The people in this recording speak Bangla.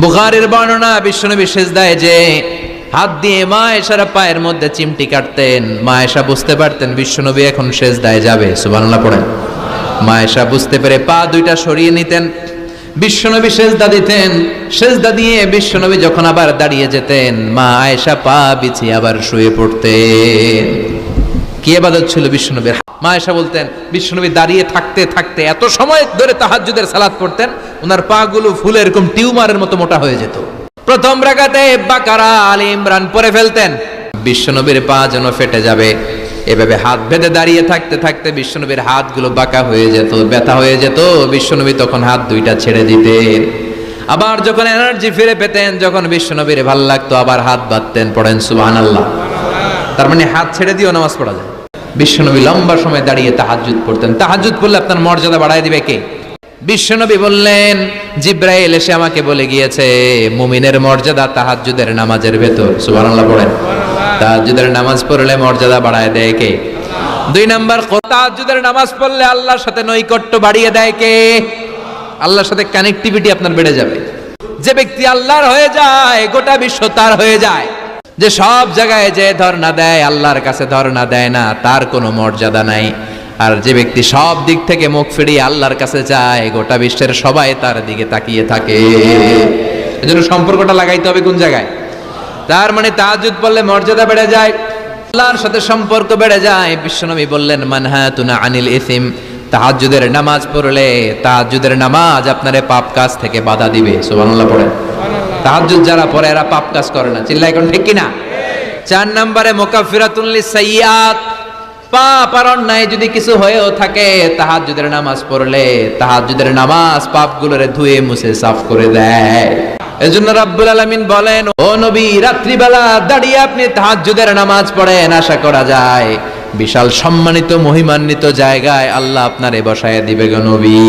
বুখারের বর্ণনা বিশ্বনবী সিজদায় যে হাত দিয়ে মা এসারা পায়ের মধ্যে চিমটি কাটতেন, মা এসা বুঝতে পারতেন বিশ্বনবী এখন সেজদায় যাবে। সুবহানাল্লাহ পড়েন। মা এসা বুঝতে পেরে পা দুইটা সরিয়ে নিতেন, বিশ্বনবী সেজদা দিতেন। সেজদা দিয়ে বিশ্বনবী যখন আবার দাঁড়িয়ে যেতেন, মা আয়েশা পা বিছিয়ে আবার শুয়ে পড়তেন। কি এবাদত ছিল বিশ্বনবীর? মা আয়েশা বলতেন, বিশ্বনবী দাঁড়িয়ে থাকতে থাকতে এত সময় ধরে তাহাজ্জুদের সালাত পড়তেন ওনার পা গুলো ফুলে এরকম টিউমারের মতো মোটা হয়ে যেত। প্রথম রাগাতে বাকারা আলী ইমরান পরে ফেলতেন, বিশ্বনবীর পা যেন ফেটে যাবে। এভাবে হাত বেঁধে দাঁড়িয়ে থাকতে থাকতে বিশ্বনবীর হাতগুলো বাঁকা হয়ে যেত, ব্যথা হয়ে যেত, বিশ্বনবী তখন হাত দুইটা ছেড়ে দিতেন। আবার যখন এনার্জি ফিরে পেতেন, যখন বিশ্বনবীর ভালো লাগতো, আবার হাত বাঁধতেন, পড়েন সুবহান আল্লাহ তার মানে হাত ছেড়ে দিয়েও নামাজ পড়া যায়। বিশ্বনবী লম্বা সময় দাঁড়িয়ে তাহাজ্জুদ পড়তেন। তাহাজ্জুদ পড়লে আপনার মর্যাদা বাড়ায় দিবে কে? বিশ্বনবী বললেন, জিব্রাইল এসে আমাকে বলে গিয়েছে, মুমিনের মর্যাদা তাহাজ্জুদের নামাজের ভেতর। সুবহানাল্লাহ পড়েন। তাহাজ্জুদের নামাজ পড়লে মর্যাদা বাড়ায় দেয় কে? দুই নাম্বার তাহাজ্জুদের নামাজ পড়লে আল্লাহর সাথে নৈকট্য বাড়িয়ে দেয় কে? আল্লাহর সাথে কানেক্টিভিটি আপনার বেড়ে যাবে। যে ব্যক্তি আল্লাহর হয়ে যায়, গোটা বিশ্ব তার হয়ে যায়। যে সব জায়গায় যে ধর্ণা দেয়, আল্লাহর কাছে ধর্ণা দেয় না, তার কোনো মর্যাদা নাই। আর যে ব্যক্তি সব দিক থেকে মুখ ফিরিয়ে আল্লাহর কাছে যায়, গোটা বিশ্বের সবাই তার দিকে তাকিয়ে থাকে। এজন্য সম্পর্কটা লাগাইতে হবে কোন জায়গায়? তার মানে তাহাজুদ বললে মর্যাদা বেড়ে যায়, আল্লাহর সাথে সম্পর্ক বেড়ে যায়। বিশ্বনবী বললেন, মানহাতুনা আনিল ইসিম। তাহাজুদের নামাজ পড়লে তাহাজুদের নামাজ আপনারে পাপ কাজ থেকে বাধা দিবে। সুবহানাল্লাহ পড়েন। তাহাজুদ যারা পড়ে এরা পাপ কাজ করে না। চিল্লাই এখন ঠিক কিনা? চার নম্বরে মোকাফিরাতুল্লি সাইয়াত পাপ আর অন্যায় যদি কিছু হয়েও থাকে তাহাজুদের নামাজ পড়লে তাহাজুদের নামাজ পাপগুলোরে ধুয়ে মুছে সাফ করে দেয়। এজন্য রাব্বুল আলামিন বলেন, ও নবী, রাত্রিবেলা দাঁড়িয়ে আপনি তাহাজ্জুদের নামাজ পড়েন, আশা করা যায়। বিশাল সম্মানিত, মহিমান্বিত জায়গায় আল্লাহ আপনারে বসায় দিবে গো নবী।